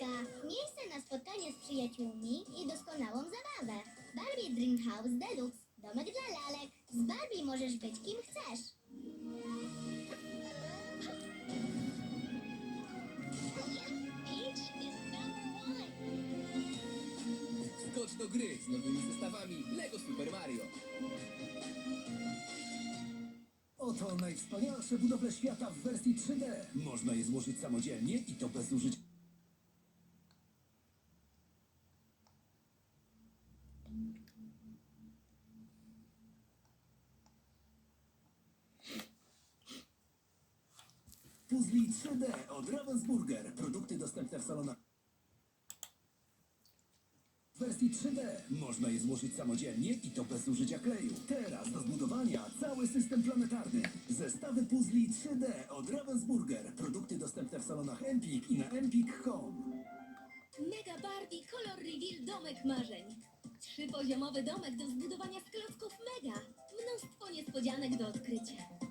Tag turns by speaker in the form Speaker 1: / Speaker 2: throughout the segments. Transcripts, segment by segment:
Speaker 1: Polska. Miejsce na spotkanie z przyjaciółmi i doskonałą zabawę. Barbie Dream House Deluxe. Domek dla lalek. Z Barbie możesz być kim chcesz.
Speaker 2: Skocz do gry z nowymi zestawami LEGO Super Mario.
Speaker 3: Oto najwspanialsze budowle świata w wersji 3D. Można je złożyć samodzielnie i to bez użycia puzli 3D od Ravensburger. Produkty dostępne w salonach. W wersji 3D można je złożyć samodzielnie i to bez użycia kleju. Teraz do zbudowania cały system planetarny. Zestawy puzli 3D od Ravensburger. Produkty dostępne w salonach Empik i na empik.com.
Speaker 4: Mega Barbie Color Reveal Domek Marzeń. Trzypoziomowy domek do zbudowania z klocków Mega. Mnóstwo niespodzianek do odkrycia.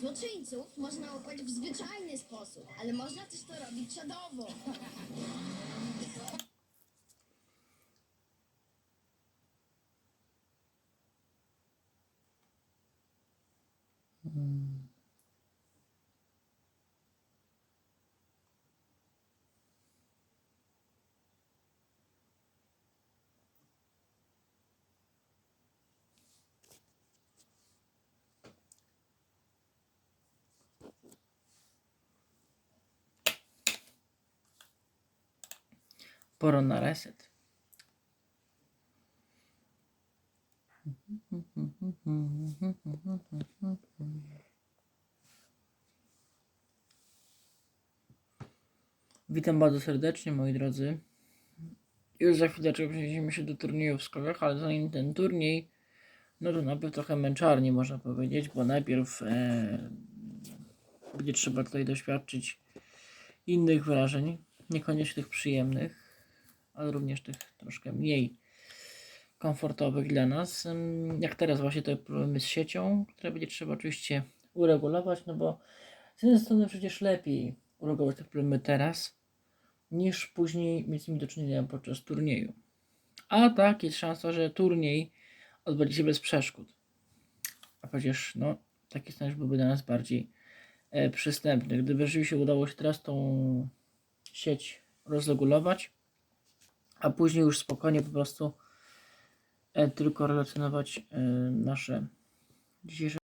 Speaker 5: Złoczyńców można łapać w zwyczajny sposób, ale można też to robić czadowo.
Speaker 6: Pora na reset. Witam bardzo serdecznie, moi drodzy. Już za chwileczkę przeniesiemy się do turnieju w skokach, ale zanim ten turniej, no to najpierw trochę męczarnie można powiedzieć, bo najpierw e, będzie trzeba tutaj doświadczyć innych wrażeń, niekoniecznie tych przyjemnych, ale również tych troszkę mniej komfortowych dla nas. Jak teraz właśnie te problemy z siecią, które będzie trzeba oczywiście uregulować, no bo z jednej strony przecież lepiej uregulować te problemy teraz, niż później mieć z nimi do czynienia podczas turnieju. A tak jest szansa, że turniej odbędzie się bez przeszkód. A przecież no, taki scenariusz byłby dla nas bardziej e, przystępny. Gdyby rzeczywiście udało się teraz tą sieć rozregulować, a później już spokojnie po prostu e, tylko relacjonować e, nasze dzisiejsze